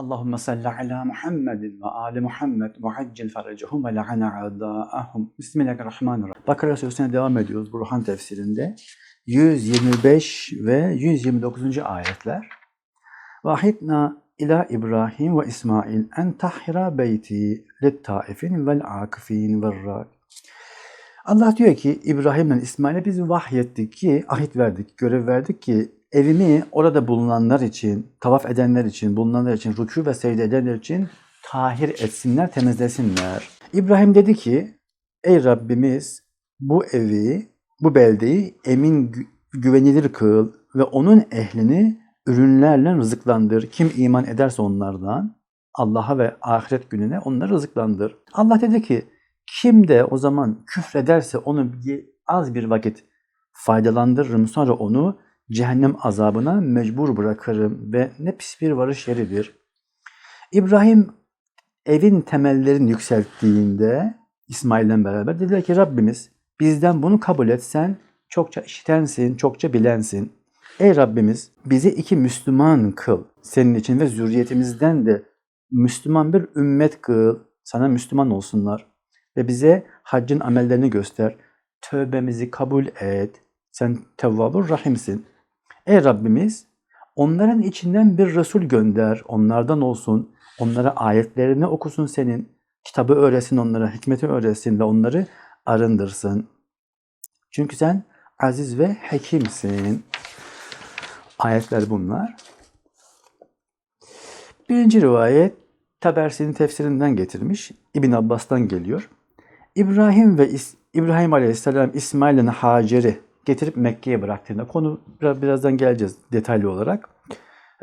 Allahümme salli ala Muhammedin ve ali Muhammed muhaccil feracahum ve la'ana a'da'ahum. Bismillahirrahmanirrahim. Bakara suresine devam ediyoruz Burhan tefsirinde. 125 ve 129. ayetler. Vahidna ila İbrahim ve İsmail en tahhira beyti lit taifin vel akifin vel. Allah diyor ki İbrahim ve İsmail'e biz vahyettik ki, ahit verdik, görev verdik ki evimi orada bulunanlar için, tavaf edenler için, bulunanlar için, rükû ve secde edenler için tahir etsinler, temizlesinler. İbrahim dedi ki, ey Rabbimiz bu evi, bu beldeyi emin gü- güvenilir kıl ve onun ehlini ürünlerle rızıklandır. Kim iman ederse onlardan Allah'a ve ahiret gününe onları rızıklandır. Allah dedi ki kim de o zaman küfrederse onu az bir vakit faydalandırırım sonra onu cehennem azabına mecbur bırakırım ve ne pis bir varış yeridir. İbrahim evin temellerini yükselttiğinde İsmail'le beraber dediler ki Rabbimiz bizden bunu kabul etsen çokça işitensin, çokça bilensin. Ey Rabbimiz bizi iki Müslüman kıl senin için ve zürriyetimizden de Müslüman bir ümmet kıl. Sana Müslüman olsunlar ve bize haccın amellerini göster. Tövbemizi kabul et. Sen tevvabur rahimsin. Ey Rabbimiz onların içinden bir Resul gönder. Onlardan olsun. Onlara ayetlerini okusun senin. Kitabı öğretsin onlara, hikmeti öğretsin ve onları arındırsın. Çünkü sen aziz ve hekimsin. Ayetler bunlar. Birinci rivayet Tabersi'nin tefsirinden getirmiş. İbn Abbas'tan geliyor. İbrahim ve İbrahim Aleyhisselam İsmail'in Hacer'i getirip Mekke'ye bıraktığında konu biraz birazdan geleceğiz detaylı olarak.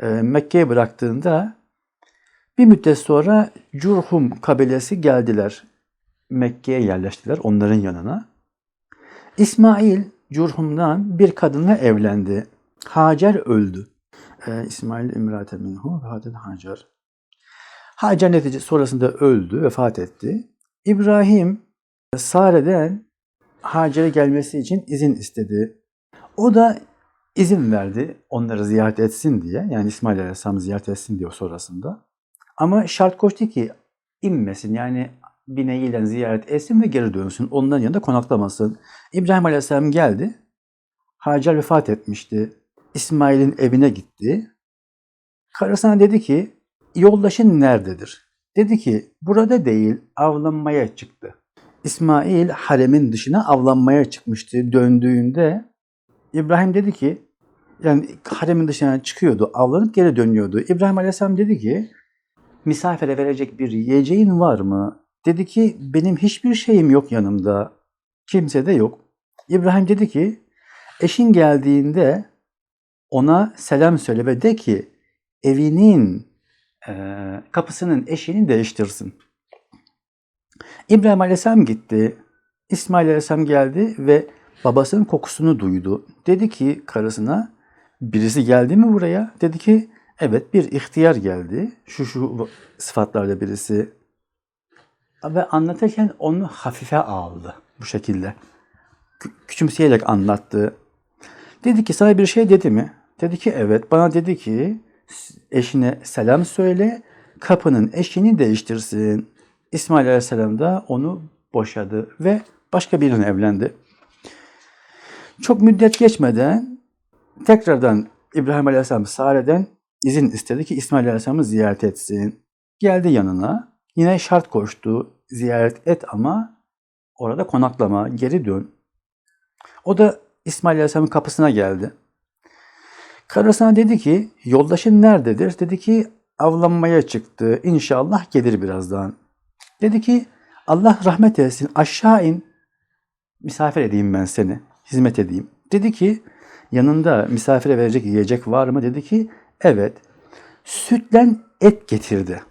Ee, Mekke'ye bıraktığında bir müddet sonra Curhum kabilesi geldiler. Mekke'ye yerleştiler onların yanına. İsmail Curhum'dan bir kadınla evlendi. Hacer öldü. Ee, İsmail imrate minhu ve Hacer. Hacer netice sonrasında öldü, vefat etti. İbrahim Sare'den Hacer'e gelmesi için izin istedi. O da izin verdi onları ziyaret etsin diye. Yani İsmail Aleyhisselam ziyaret etsin diyor sonrasında. Ama şart koştu ki inmesin yani bineğiyle ziyaret etsin ve geri dönsün. Onların yanında konaklamasın. İbrahim Aleyhisselam geldi. Hacer vefat etmişti. İsmail'in evine gitti. Karısına dedi ki yoldaşın nerededir? Dedi ki burada değil avlanmaya çıktı. İsmail haremin dışına avlanmaya çıkmıştı. Döndüğünde İbrahim dedi ki yani haremin dışına çıkıyordu, avlanıp geri dönüyordu. İbrahim Aleyhisselam dedi ki misafire verecek bir yiyeceğin var mı? Dedi ki benim hiçbir şeyim yok yanımda. Kimse de yok. İbrahim dedi ki eşin geldiğinde ona selam söyle ve de ki evinin kapısının eşiğini değiştirsin. İbrahim Aleyhisselam gitti. İsmail Aleyhisselam geldi ve babasının kokusunu duydu. Dedi ki karısına birisi geldi mi buraya? Dedi ki evet bir ihtiyar geldi. Şu şu sıfatlarla birisi. Ve anlatırken onu hafife aldı bu şekilde. Kü- Küçümseyerek anlattı. Dedi ki sana bir şey dedi mi? Dedi ki evet. Bana dedi ki eşine selam söyle, kapının eşiğini değiştirsin. İsmail Aleyhisselam da onu boşadı ve başka birine evlendi. Çok müddet geçmeden tekrardan İbrahim Aleyhisselam Sare'den izin istedi ki İsmail Aleyhisselam'ı ziyaret etsin. Geldi yanına. Yine şart koştu. Ziyaret et ama orada konaklama, geri dön. O da İsmail Aleyhisselam'ın kapısına geldi. Karısına dedi ki yoldaşın nerededir? Dedi ki avlanmaya çıktı. İnşallah gelir birazdan. Dedi ki Allah rahmet eylesin aşağı in. Misafir edeyim ben seni. Hizmet edeyim. Dedi ki yanında misafire verecek yiyecek var mı? Dedi ki evet. Sütle et getirdi.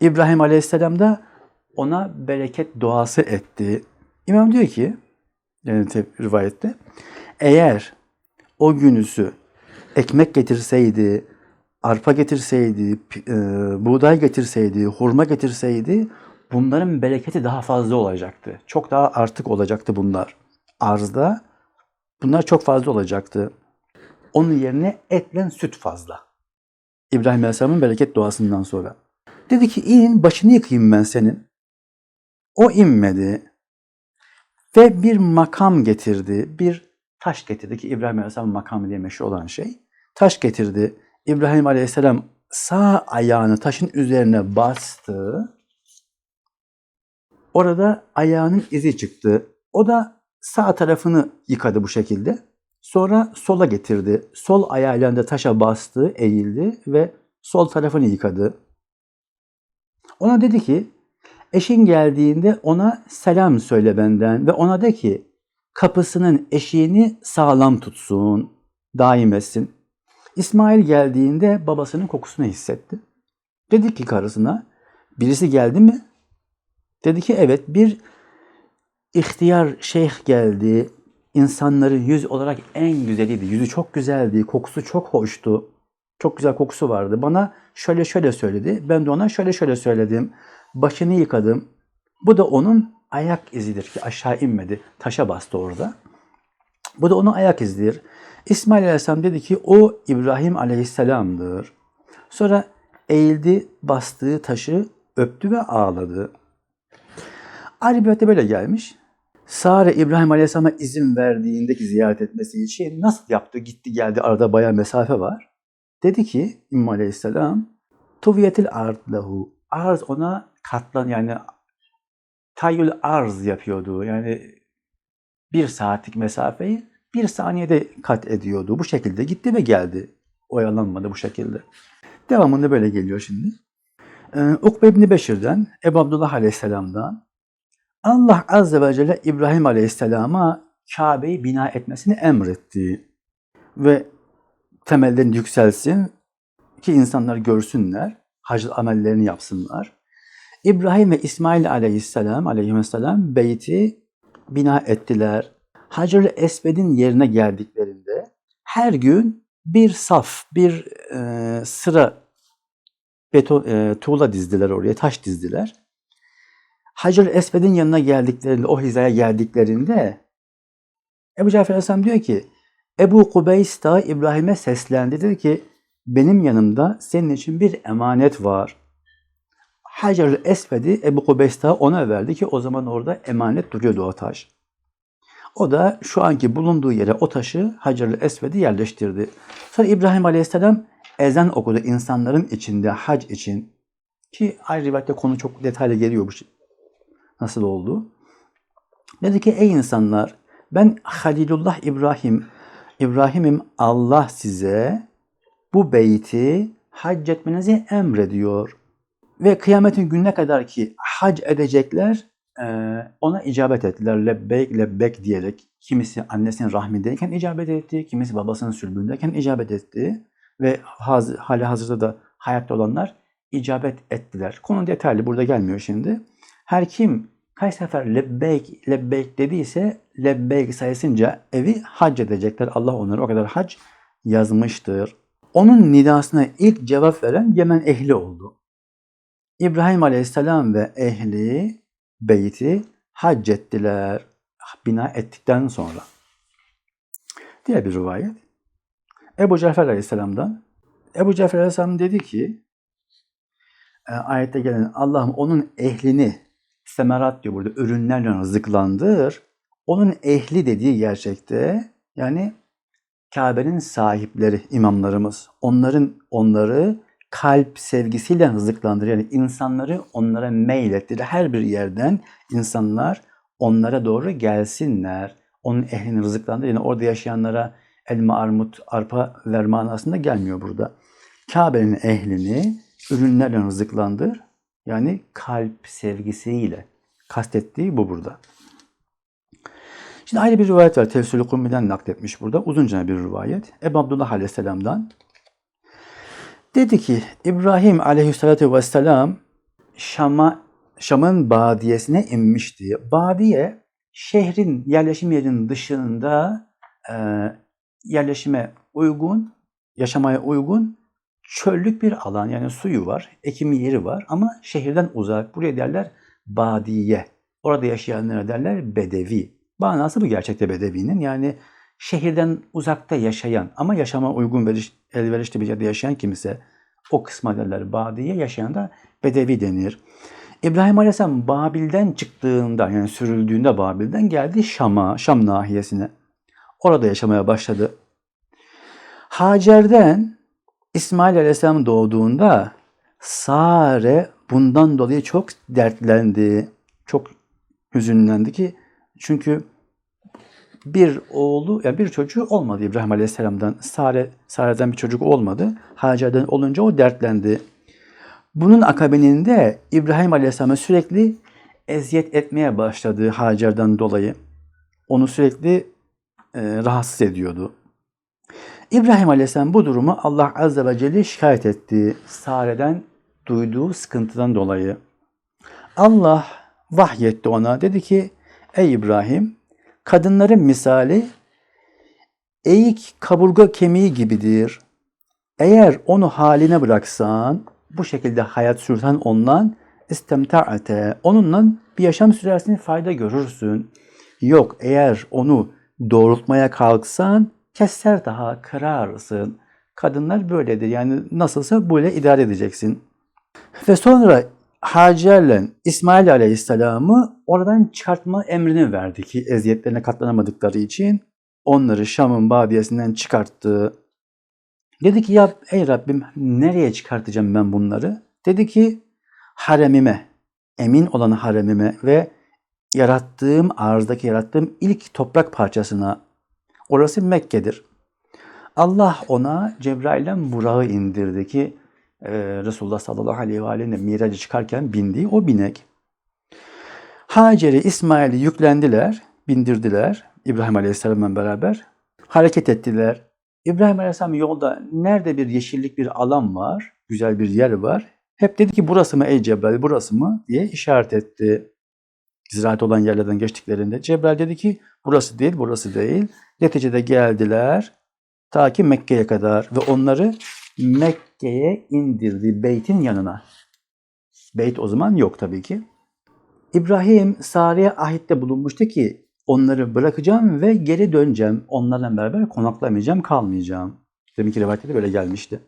İbrahim Aleyhisselam da ona bereket duası etti. İmam diyor ki yani te- rivayette eğer o günüsü ekmek getirseydi, arpa getirseydi, e, buğday getirseydi, hurma getirseydi bunların bereketi daha fazla olacaktı. Çok daha artık olacaktı bunlar. Arzda bunlar çok fazla olacaktı. Onun yerine etle süt fazla. İbrahim Aleyhisselam'ın bereket duasından sonra. Dedi ki in başını yıkayayım ben senin. O inmedi. Ve bir makam getirdi. Bir taş getirdi ki İbrahim Aleyhisselam makamı diye meşhur olan şey. Taş getirdi. İbrahim Aleyhisselam sağ ayağını taşın üzerine bastı. Orada ayağının izi çıktı. O da sağ tarafını yıkadı bu şekilde. Sonra sola getirdi. Sol ayağıyla da taşa bastı, eğildi ve sol tarafını yıkadı. Ona dedi ki, eşin geldiğinde ona selam söyle benden ve ona de ki, kapısının eşiğini sağlam tutsun, daim etsin. İsmail geldiğinde babasının kokusunu hissetti. Dedi ki karısına, birisi geldi mi? Dedi ki evet bir ihtiyar şeyh geldi. İnsanları yüz olarak en güzeliydi. Yüzü çok güzeldi. Kokusu çok hoştu. Çok güzel kokusu vardı. Bana şöyle şöyle söyledi. Ben de ona şöyle şöyle söyledim. Başını yıkadım. Bu da onun ayak izidir ki aşağı inmedi. Taşa bastı orada. Bu da onun ayak izidir. İsmail Aleyhisselam dedi ki o İbrahim Aleyhisselam'dır. Sonra eğildi, bastığı taşı öptü ve ağladı. Bir böyle gelmiş. Sare İbrahim Aleyhisselam'a izin verdiğindeki ziyaret etmesi için nasıl yaptı? Gitti geldi arada bayağı mesafe var. Dedi ki İbrahim Aleyhisselam tuviyetil ard lahu. Arz ona katlan yani tayyül arz yapıyordu. Yani bir saatlik mesafeyi bir saniyede kat ediyordu. Bu şekilde gitti ve geldi. Oyalanmadı bu şekilde. Devamında böyle geliyor şimdi. Ee, Ukbe İbni Beşir'den, Ebu Abdullah Aleyhisselam'dan Allah Azze ve Celle İbrahim Aleyhisselam'a Kabe'yi bina etmesini emretti. Ve temellerini yükselsin ki insanlar görsünler, hac amellerini yapsınlar. İbrahim ve İsmail Aleyhisselam, Aleyhisselam beyti bina ettiler. Hacer-ı Esved'in yerine geldiklerinde her gün bir saf, bir e, sıra beton, e, tuğla dizdiler oraya, taş dizdiler. Hacer Esved'in yanına geldiklerinde, o hizaya geldiklerinde Ebu Cafer Aleyhisselam diyor ki Ebu Kubeys da İbrahim'e seslendi. Dedi ki benim yanımda senin için bir emanet var. Hacer Esved'i Ebu Kubeys ona verdi ki o zaman orada emanet duruyordu o taş. O da şu anki bulunduğu yere o taşı Hacer-ı Esved'i yerleştirdi. Sonra İbrahim Aleyhisselam ezan okudu insanların içinde hac için. Ki ayrı rivayette konu çok detaylı geliyor şey. Nasıl oldu? Dedi ki ey insanlar ben Halilullah İbrahim, İbrahim'im Allah size bu beyti hac etmenizi emrediyor. Ve kıyametin gününe kadar ki hac edecekler ona icabet ettiler. Lebbeyk lebbek diyerek kimisi annesinin rahmindeyken icabet etti, kimisi babasının sülbündeyken icabet etti ve haz, hali hazırda da hayatta olanlar icabet ettiler. Konu detaylı burada gelmiyor şimdi. Her kim kaç sefer lebbeyk lebbeyk dediyse lebbeyk sayısınca evi hac edecekler. Allah onları o kadar hac yazmıştır. Onun nidasına ilk cevap veren Yemen ehli oldu. İbrahim Aleyhisselam ve ehli beyti hac ettiler bina ettikten sonra. Diğer bir rivayet. Ebu Cafer Aleyhisselam'dan Ebu Cafer Aleyhisselam dedi ki e, ayette gelen Allah'ım onun ehlini semerat diyor burada ürünlerle rızıklandır. Onun ehli dediği gerçekte yani Kabe'nin sahipleri, imamlarımız. Onların onları kalp sevgisiyle rızıklandır. Yani insanları onlara meylettir. Her bir yerden insanlar onlara doğru gelsinler. Onun ehlini rızıklandır. Yani orada yaşayanlara elma, armut, arpa ver manasında gelmiyor burada. Kabe'nin ehlini ürünlerle rızıklandır. Yani kalp sevgisiyle kastettiği bu burada. Şimdi ayrı bir rivayet var. Tefsir-i Kummi'den nakletmiş burada. Uzunca bir rivayet. Ebu Abdullah Aleyhisselam'dan. Dedi ki İbrahim Aleyhisselatü Vesselam Şam'a Şam'ın badiyesine inmişti. Badiye şehrin yerleşim yerinin dışında e, yerleşime uygun, yaşamaya uygun çöllük bir alan yani suyu var, ekim yeri var ama şehirden uzak. Buraya derler badiye. Orada yaşayanlara derler bedevi. Manası bu gerçekte bedevinin yani şehirden uzakta yaşayan ama yaşama uygun veriş, elverişli bir yerde yaşayan kimse O kısma derler Badiye, yaşayan da Bedevi denir. İbrahim Aleyhisselam Babil'den çıktığında yani sürüldüğünde Babil'den geldi Şam'a, Şam nahiyesine. Orada yaşamaya başladı. Hacer'den İsmail Aleyhisselam doğduğunda Sare bundan dolayı çok dertlendi. Çok hüzünlendi ki çünkü bir oğlu ya bir çocuğu olmadı İbrahim Aleyhisselam'dan. Sare Sare'den bir çocuk olmadı. Hacer'den olunca o dertlendi. Bunun akabininde İbrahim Aleyhisselam'a sürekli eziyet etmeye başladı Hacer'den dolayı. Onu sürekli e, rahatsız ediyordu. İbrahim Aleyhisselam bu durumu Allah Azze ve Celle şikayet etti. Sare'den duyduğu sıkıntıdan dolayı. Allah vahyetti ona. Dedi ki ey İbrahim kadınların misali eğik kaburga kemiği gibidir. Eğer onu haline bıraksan, bu şekilde hayat sürsen ondan istemta'ate, onunla bir yaşam sürersin fayda görürsün. Yok eğer onu doğrultmaya kalksan keser daha kırarsın. Kadınlar böyledir. Yani nasılsa böyle idare edeceksin. Ve sonra Hacer'le İsmail Aleyhisselam'ı oradan çıkartma emrini verdi ki eziyetlerine katlanamadıkları için onları Şam'ın badiyesinden çıkarttı. Dedi ki ya ey Rabbim nereye çıkartacağım ben bunları? Dedi ki haremime, emin olan haremime ve yarattığım, arzdaki yarattığım ilk toprak parçasına. Orası Mekke'dir. Allah ona Cebrail'den Burak'ı indirdi ki e, Resulullah sallallahu aleyhi ve aleyhi miraca çıkarken bindiği o binek. Hacer'i, İsmail'i yüklendiler, bindirdiler İbrahim Aleyhisselam'la beraber. Hareket ettiler. İbrahim Aleyhisselam yolda nerede bir yeşillik bir alan var, güzel bir yer var. Hep dedi ki burası mı ey Cebrail, burası mı diye işaret etti. Ziraat olan yerlerden geçtiklerinde. Cebrail dedi ki burası değil, burası değil. Neticede geldiler ta ki Mekke'ye kadar ve onları Mekke'ye indirdi beytin yanına. Beyt o zaman yok tabii ki. İbrahim Sare'ye ahitte bulunmuştu ki onları bırakacağım ve geri döneceğim. Onlarla beraber konaklamayacağım, kalmayacağım. Demin ki rivayette de böyle gelmişti.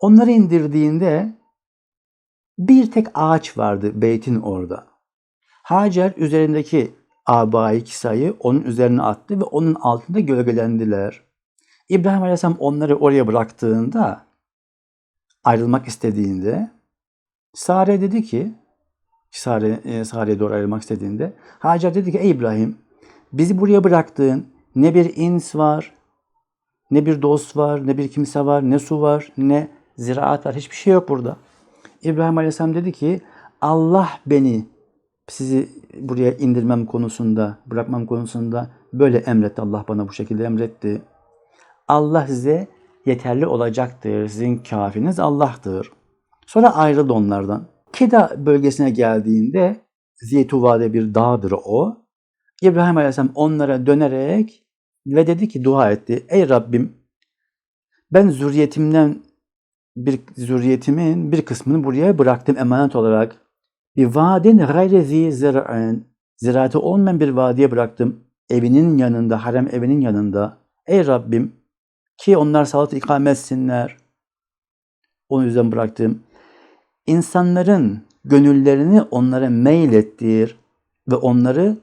Onları indirdiğinde bir tek ağaç vardı beytin orada. Hacer üzerindeki abai kisayı onun üzerine attı ve onun altında gölgelendiler. İbrahim Aleyhisselam onları oraya bıraktığında ayrılmak istediğinde Sare dedi ki Sare, e, Sare'ye doğru ayrılmak istediğinde Hacer dedi ki ey İbrahim bizi buraya bıraktığın ne bir ins var ne bir dost var ne bir kimse var ne su var ne ziraat var hiçbir şey yok burada. İbrahim Aleyhisselam dedi ki Allah beni sizi buraya indirmem konusunda, bırakmam konusunda böyle emretti. Allah bana bu şekilde emretti. Allah size yeterli olacaktır. Sizin kafiniz Allah'tır. Sonra ayrıldı onlardan. Keda bölgesine geldiğinde Zeytuvade bir dağdır o. İbrahim Aleyhisselam onlara dönerek ve dedi ki dua etti. Ey Rabbim ben zürriyetimden bir zürriyetimin bir kısmını buraya bıraktım emanet olarak. Bir vadin gayri zi zir'in ziraatı olmayan bir vadiye bıraktım. Evinin yanında, harem evinin yanında. Ey Rabbim ki onlar salat ikame etsinler. Onun yüzden bıraktım. İnsanların gönüllerini onlara meylettir ve onları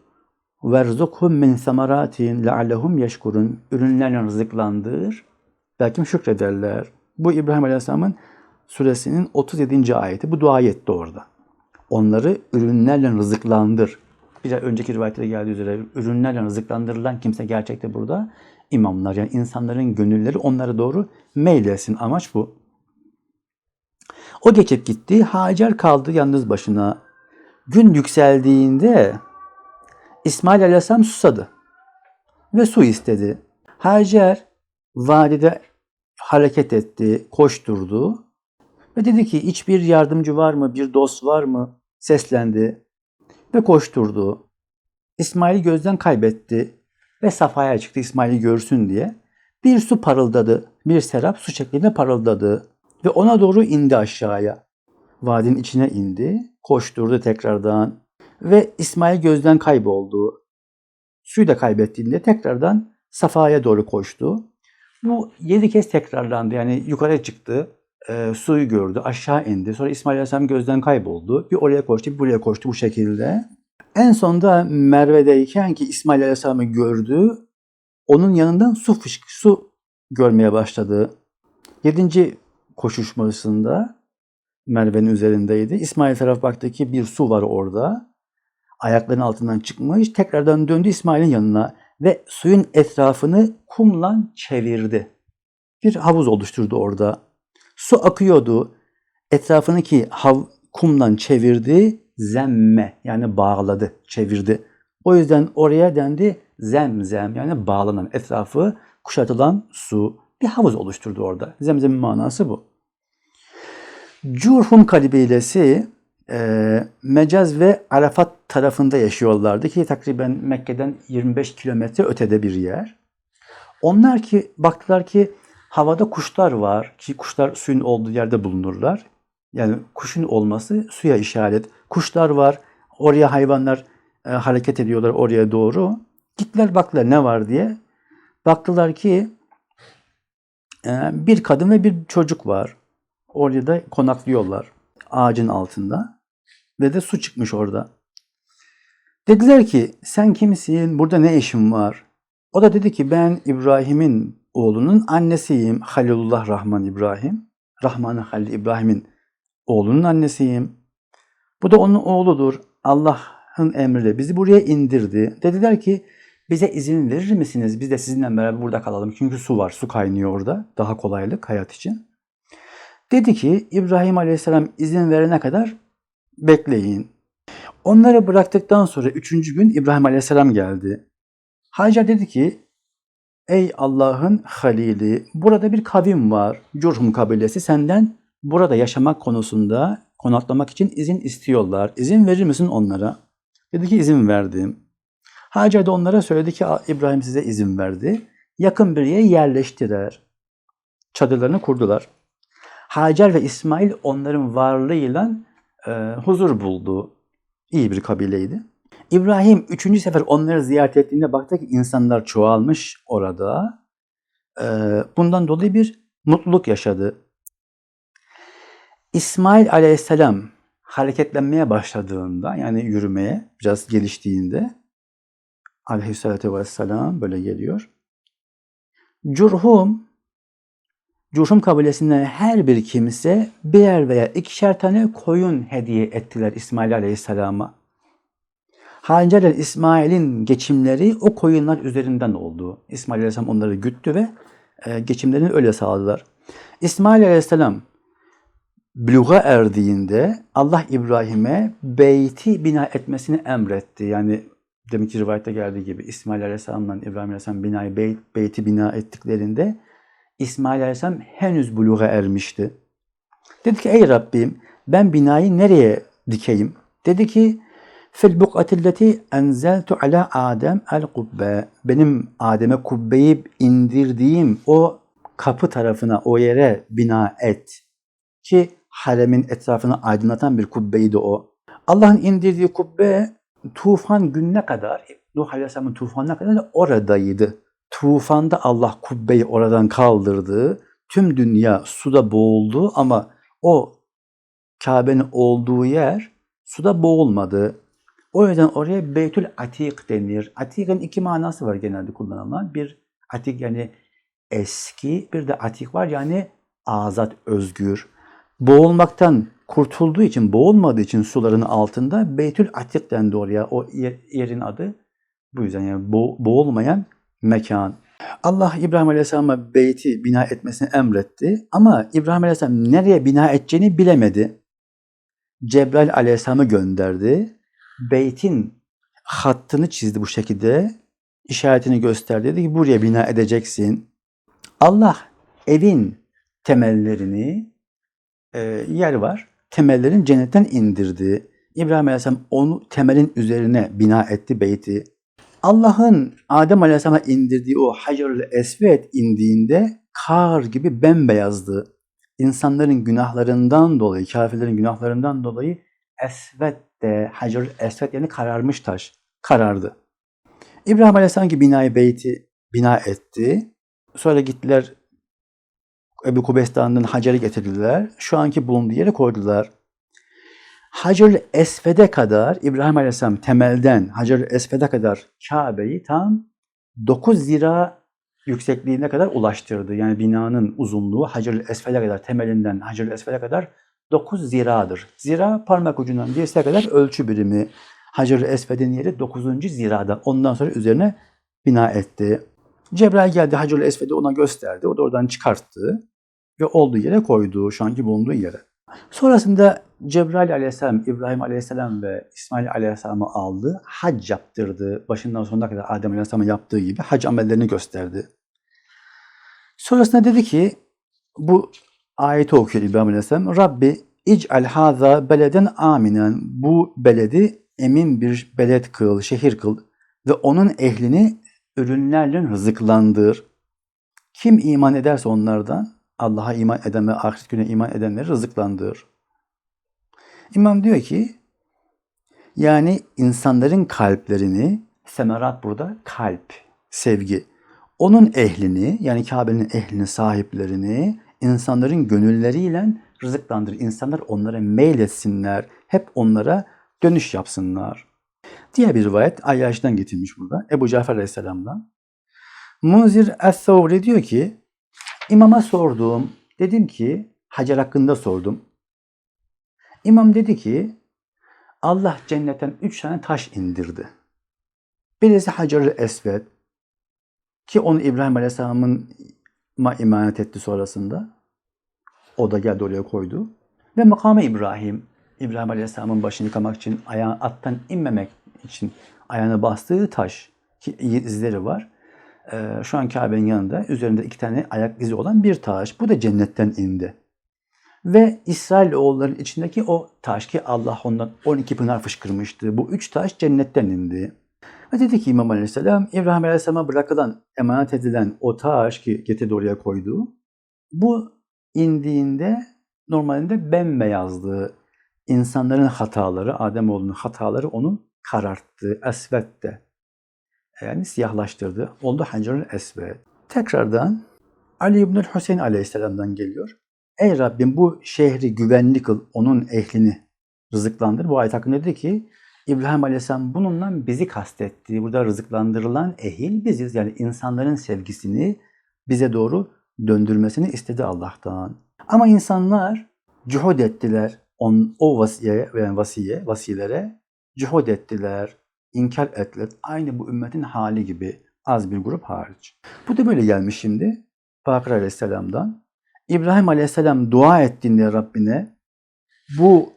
verzukhum min semaratin leallehum yeşkurun ürünlerle rızıklandır. Belki şükrederler. Bu İbrahim Aleyhisselam'ın suresinin 37. ayeti. Bu dua etti orada. Onları ürünlerle rızıklandır. Bir önceki rivayette geldiği üzere ürünlerle rızıklandırılan kimse gerçekte burada imamlar. Yani insanların gönülleri onlara doğru meylesin. Amaç bu. O geçip gitti. Hacer kaldı yalnız başına. Gün yükseldiğinde İsmail Aleyhisselam susadı. Ve su istedi. Hacer vadide hareket etti, koşturdu. Ve dedi ki hiçbir yardımcı var mı, bir dost var mı? Seslendi ve koşturdu. İsmail'i gözden kaybetti ve safhaya çıktı İsmail'i görsün diye. Bir su parıldadı, bir serap su şeklinde parıldadı ve ona doğru indi aşağıya. Vadinin içine indi, koşturdu tekrardan ve İsmail gözden kayboldu. Suyu da kaybettiğinde tekrardan safhaya doğru koştu. Bu yedi kez tekrarlandı yani yukarı çıktı. e, suyu gördü, aşağı indi. Sonra İsmail Aleyhisselam gözden kayboldu. Bir oraya koştu, bir buraya koştu bu şekilde. En sonunda Merve'deyken ki İsmail Aleyhisselam'ı gördü, onun yanından su fışk, su görmeye başladı. Yedinci koşuşmasında Merve'nin üzerindeydi. İsmail taraf baktı ki bir su var orada. Ayaklarının altından çıkmış. Tekrardan döndü İsmail'in yanına ve suyun etrafını kumla çevirdi. Bir havuz oluşturdu orada. Su akıyordu. Etrafını ki hav, kumdan çevirdi. Zemme yani bağladı, çevirdi. O yüzden oraya dendi zemzem yani bağlanan etrafı kuşatılan su bir havuz oluşturdu orada. Zemzemin manası bu. Curhum kabilesi e, Mecaz ve Arafat tarafında yaşıyorlardı ki takriben Mekke'den 25 kilometre ötede bir yer. Onlar ki baktılar ki havada kuşlar var ki kuşlar suyun olduğu yerde bulunurlar. Yani kuşun olması suya işaret. Kuşlar var, oraya hayvanlar e, hareket ediyorlar oraya doğru. Gittiler baktılar ne var diye. Baktılar ki e, bir kadın ve bir çocuk var. Orada da konaklıyorlar ağacın altında. Ve de su çıkmış orada. Dediler ki sen kimsin? Burada ne işin var? O da dedi ki ben İbrahim'in oğlunun annesiyim. Halilullah Rahman İbrahim. Rahman Halil İbrahim'in oğlunun annesiyim. Bu da onun oğludur. Allah'ın emriyle bizi buraya indirdi. Dediler ki bize izin verir misiniz? Biz de sizinle beraber burada kalalım. Çünkü su var. Su kaynıyor orada. Daha kolaylık hayat için. Dedi ki İbrahim Aleyhisselam izin verene kadar bekleyin. Onları bıraktıktan sonra üçüncü gün İbrahim Aleyhisselam geldi. Hacer dedi ki Ey Allah'ın halili burada bir kavim var. Curhum kabilesi senden burada yaşamak konusunda konaklamak için izin istiyorlar. İzin verir misin onlara? Dedi ki izin verdim. Hacer de onlara söyledi ki İbrahim size izin verdi. Yakın bir yere yerleştiler. Çadırlarını kurdular. Hacer ve İsmail onların varlığıyla e, huzur buldu. İyi bir kabileydi. İbrahim üçüncü sefer onları ziyaret ettiğinde baktı ki insanlar çoğalmış orada. E, bundan dolayı bir mutluluk yaşadı. İsmail aleyhisselam hareketlenmeye başladığında yani yürümeye biraz geliştiğinde aleyhissalatü vesselam böyle geliyor. Curhum Curhum kabilesinden her bir kimse birer veya ikişer tane koyun hediye ettiler İsmail Aleyhisselam'a. Hacer İsmail'in geçimleri o koyunlar üzerinden oldu. İsmail Aleyhisselam onları güttü ve e, geçimlerini öyle sağladılar. İsmail Aleyhisselam buluğa erdiğinde Allah İbrahim'e beyti bina etmesini emretti. Yani demek ki rivayette geldiği gibi İsmail Aleyhisselam'la İbrahim Aleyhisselam binayı beyt, beyti bina ettiklerinde İsmail Aleyhisselam henüz buluğa ermişti. Dedi ki ey Rabbim ben binayı nereye dikeyim? Dedi ki fil buk'atilleti enzeltu ala Adem el kubbe. Benim Adem'e kubbeyi indirdiğim o kapı tarafına, o yere bina et. Ki haremin etrafını aydınlatan bir kubbeydi o. Allah'ın indirdiği kubbe tufan gününe kadar, Nuh Aleyhisselam'ın tufanına kadar da oradaydı. Tufanda Allah kubbeyi oradan kaldırdı. Tüm dünya suda boğuldu ama o Kabe'nin olduğu yer suda boğulmadı. O yüzden oraya Beytül Atik denir. Atik'in iki manası var genelde kullanılan. Bir Atik yani eski, bir de Atik var yani azat, özgür. Boğulmaktan kurtulduğu için, boğulmadığı için suların altında Beytül Atik dendi oraya. O yerin adı bu yüzden yani bo boğulmayan mekan. Allah İbrahim Aleyhisselam'a beyti bina etmesini emretti ama İbrahim Aleyhisselam nereye bina edeceğini bilemedi. Cebrail Aleyhisselam'ı gönderdi. Beytin hattını çizdi bu şekilde. işaretini gösterdi. Dedi ki buraya bina edeceksin. Allah evin temellerini e, yer var. Temellerin cennetten indirdi. İbrahim Aleyhisselam onu temelin üzerine bina etti beyti. Allah'ın Adem Aleyhisselam'a indirdiği o Hacerül Esved indiğinde kar gibi bembeyazdı. İnsanların günahlarından dolayı, kafirlerin günahlarından dolayı Esved de Hacerül Esved yani kararmış taş. Karardı. İbrahim Aleyhisselam ki binayı beyti bina etti. Sonra gittiler Ebu Kubestan'dan Hacer'i getirdiler. Şu anki bulunduğu yere koydular. Hacer Esved'e kadar İbrahim Aleyhisselam temelden Hacer Esved'e kadar Kabe'yi tam 9 zira yüksekliğine kadar ulaştırdı. Yani binanın uzunluğu Hacer Esved'e kadar temelinden Hacer Esved'e kadar 9 ziradır. Zira parmak ucundan dirseğe kadar ölçü birimi. Hacer Esved'in yeri 9. zirada. Ondan sonra üzerine bina etti. Cebrail geldi Hacer Esved'i ona gösterdi. O da oradan çıkarttı ve olduğu yere koydu. Şu anki bulunduğu yere. Sonrasında Cebrail aleyhisselam, İbrahim aleyhisselam ve İsmail aleyhisselam'ı aldı. Hac yaptırdı. Başından sonuna kadar Adem aleyhisselamın yaptığı gibi hac amellerini gösterdi. Sonrasında dedi ki bu ayeti okuyor İbrahim aleyhisselam. Rabbi ic'al haza beleden aminen. Bu beledi emin bir beled kıl, şehir kıl ve onun ehlini ürünlerle rızıklandır. Kim iman ederse onlardan Allah'a iman eden ve ahiret gününe iman edenleri rızıklandır. İmam diyor ki yani insanların kalplerini semerat burada kalp, sevgi. Onun ehlini yani Kabe'nin ehlini, sahiplerini insanların gönülleriyle rızıklandır. İnsanlar onlara meyletsinler. Hep onlara dönüş yapsınlar. Diğer bir rivayet Ayyaş'tan getirmiş burada. Ebu Cafer Aleyhisselam'dan. Munzir Es-Savri diyor ki İmama sordum. Dedim ki Hacer hakkında sordum. İmam dedi ki Allah cennetten üç tane taş indirdi. Birisi Hacer-ı Esved ki onu İbrahim Aleyhisselam'ın ma emanet etti sonrasında. O da geldi oraya koydu. Ve makamı İbrahim, İbrahim Aleyhisselam'ın başını yıkamak için, ayağı attan inmemek için ayağını bastığı taş ki izleri var. Ee, şu an Kabe'nin yanında üzerinde iki tane ayak izi olan bir taş. Bu da cennetten indi. Ve İsrail oğulların içindeki o taş ki Allah ondan 12 pınar fışkırmıştı. Bu üç taş cennetten indi. Ve dedi ki İmam Aleyhisselam, İbrahim Aleyhisselam'a bırakılan, emanet edilen o taş ki getirdi oraya koydu. Bu indiğinde normalinde bembeyazdı. İnsanların hataları, Ademoğlunun hataları onu kararttı, esvetti yani siyahlaştırdı. Oldu Hacerül Esved. Tekrardan Ali İbnül Hüseyin Aleyhisselam'dan geliyor. Ey Rabbim bu şehri güvenli kıl, onun ehlini rızıklandır. Bu ayet hakkında dedi ki İbrahim Aleyhisselam bununla bizi kastetti. Burada rızıklandırılan ehil biziz. Yani insanların sevgisini bize doğru döndürmesini istedi Allah'tan. Ama insanlar cuhud ettiler. On, o vasiye, yani vasiye, vasilere cuhud ettiler inkar ettiler. Aynı bu ümmetin hali gibi az bir grup hariç. Bu da böyle gelmiş şimdi. Bakır Aleyhisselam'dan. İbrahim Aleyhisselam dua ettiğinde Rabbine bu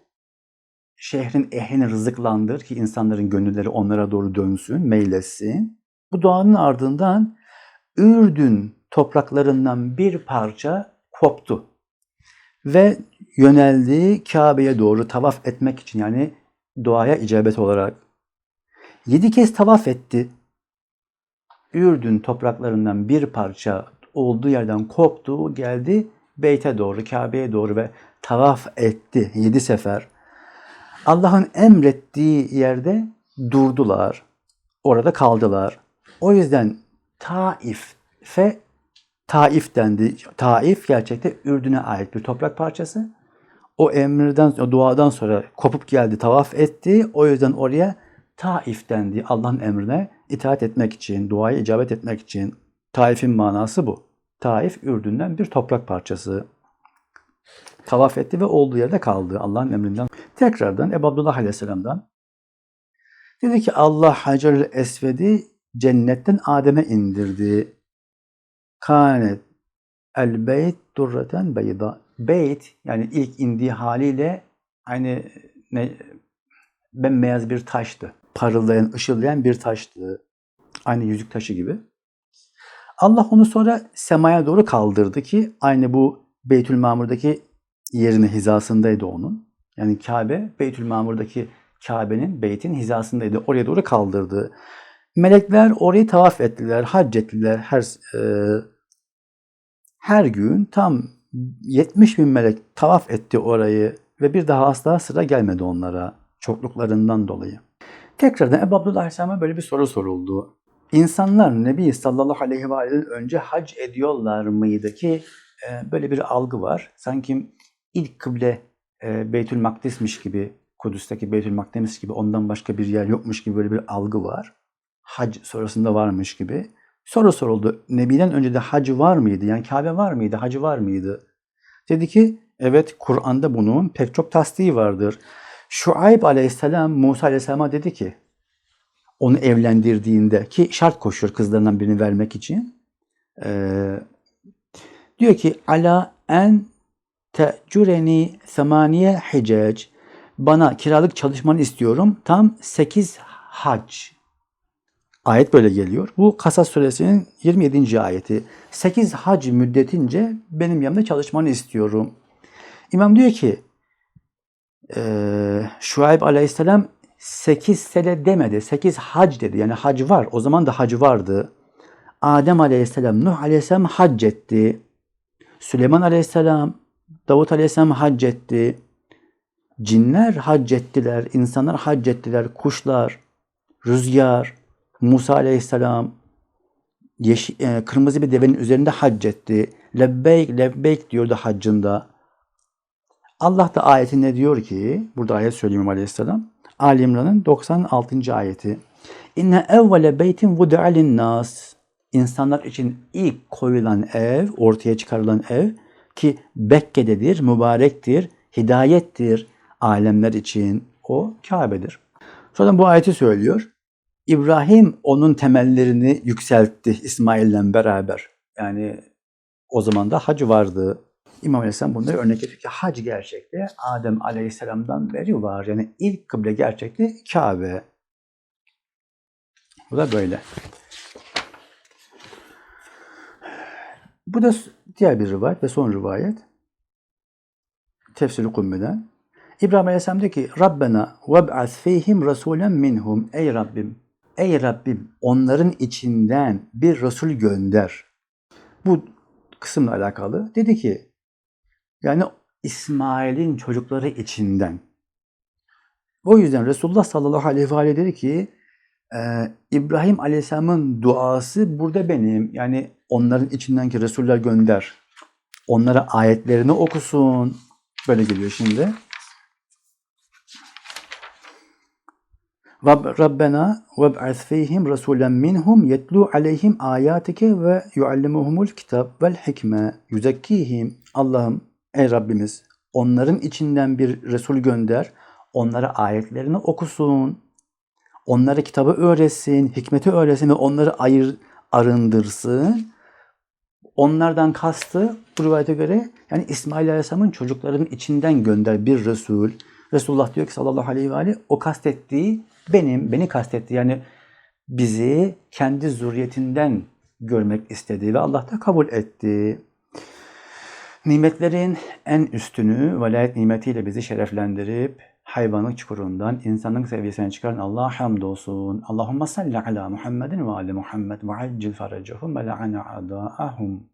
şehrin ehlini rızıklandır ki insanların gönülleri onlara doğru dönsün, meyletsin. Bu duanın ardından Ürdün topraklarından bir parça koptu ve yöneldi Kabe'ye doğru tavaf etmek için yani duaya icabet olarak Yedi kez tavaf etti. Ürdün topraklarından bir parça olduğu yerden koptu, geldi Beyt'e doğru, Kabe'ye doğru ve tavaf etti yedi sefer. Allah'ın emrettiği yerde durdular. Orada kaldılar. O yüzden Taif'e Taif dendi. Taif gerçekte Ürdün'e ait bir toprak parçası. O emirden, o duadan sonra kopup geldi, tavaf etti. O yüzden oraya Taif dendi Allah'ın emrine itaat etmek için, duaya icabet etmek için. Taif'in manası bu. Taif Ürdün'den bir toprak parçası. Tavaf etti ve olduğu yerde kaldı Allah'ın emrinden. Tekrardan Ebu Abdullah Aleyhisselam'dan dedi ki Allah Hacer Esved'i cennetten Adem'e indirdi. Kanet el beyt durreten beyda. Beyt yani ilk indiği haliyle aynı ne, bembeyaz bir taştı parıldayan, ışıldayan bir taştı. Aynı yüzük taşı gibi. Allah onu sonra semaya doğru kaldırdı ki aynı bu Beytül Mamur'daki yerine hizasındaydı onun. Yani Kabe Beytül Mamur'daki Kabe'nin, beytin hizasındaydı. Oraya doğru kaldırdı. Melekler orayı tavaf ettiler, hac ettiler her e, her gün tam 70 bin melek tavaf etti orayı ve bir daha asla sıra gelmedi onlara çokluklarından dolayı. Tekrardan Ebu Abdullah Aleyhisselam'a böyle bir soru soruldu. İnsanlar Nebi sallallahu aleyhi ve sellem önce hac ediyorlar mıydı ki e, böyle bir algı var. Sanki ilk kıble e, Beytül Makdis'miş gibi, Kudüs'teki Beytül Makdis gibi ondan başka bir yer yokmuş gibi böyle bir algı var. Hac sonrasında varmış gibi. Soru soruldu. Nebi'den önce de hacı var mıydı? Yani Kabe var mıydı? Hacı var mıydı? Dedi ki evet Kur'an'da bunun pek çok tasdiği vardır. Şuayb aleyhisselam Musa aleyhisselama dedi ki onu evlendirdiğinde ki şart koşuyor kızlarından birini vermek için. Ee, diyor ki ala en tecureni semaniye hicec bana kiralık çalışmanı istiyorum tam 8 hac. Ayet böyle geliyor. Bu Kasas suresinin 27. ayeti. 8 hac müddetince benim yanımda çalışmanı istiyorum. İmam diyor ki eee Şuayb aleyhisselam 8 sene demedi. 8 hac dedi. Yani hac var. O zaman da hacı vardı. Adem aleyhisselam, Nuh aleyhisselam hac etti. Süleyman aleyhisselam, Davut aleyhisselam hac etti. Cinler hac ettiler, insanlar hac ettiler, kuşlar, rüzgar, Musa aleyhisselam yeşil, e, kırmızı bir devenin üzerinde hac etti. Lebbeyk, lebbeyk diyordu haccında. Allah da ayetinde diyor ki, burada ayet söyleyeyim aleyhisselam. Ali İmran'ın 96. ayeti. İnne evvele beytin vudi'a nas. İnsanlar için ilk koyulan ev, ortaya çıkarılan ev ki Bekke'dedir, mübarektir, hidayettir alemler için. O Kabe'dir. Sonra bu ayeti söylüyor. İbrahim onun temellerini yükseltti İsmail'le beraber. Yani o zaman da hac vardı. İmam Aleyhisselam bunları örnek ediyor ki hac gerçekte Adem Aleyhisselam'dan beri var. Yani ilk kıble gerçekte Kabe. Bu da böyle. Bu da diğer bir rivayet ve son rivayet. Tefsir-i Kumme'den. İbrahim Aleyhisselam diyor ki Rabbena veb'as fihim rasulen minhum. Ey Rabbim, ey Rabbim onların içinden bir Resul gönder. Bu kısımla alakalı. Dedi ki yani İsmail'in çocukları içinden. O yüzden Resulullah sallallahu aleyhi ve aleyhi dedi ki e, İbrahim aleyhisselamın duası burada benim. Yani onların içindenki Resuller gönder. Onlara ayetlerini okusun. Böyle geliyor şimdi. Rabbena veb'as fihim rasulen minhum yetlu aleyhim ayatike ve yuallimuhumul kitab vel hikme yuzekkihim. Allah'ım ey Rabbimiz onların içinden bir Resul gönder. Onlara ayetlerini okusun. Onlara kitabı öğretsin, hikmeti öğretsin ve onları ayır, arındırsın. Onlardan kastı bu rivayete göre yani İsmail Aleyhisselam'ın çocuklarının içinden gönder bir Resul. Resulullah diyor ki sallallahu aleyhi ve aleyhi o kastettiği benim, beni kastetti. Yani bizi kendi zürriyetinden görmek istedi ve Allah da kabul etti. Nimetlerin en üstünü velayet nimetiyle bizi şereflendirip hayvanlık çukurundan insanlık seviyesine çıkaran Allah'a hamdolsun. Allahümme salli ala Muhammedin ve ali Muhammed ve accil faracahum ve la'ana a'da'ahum.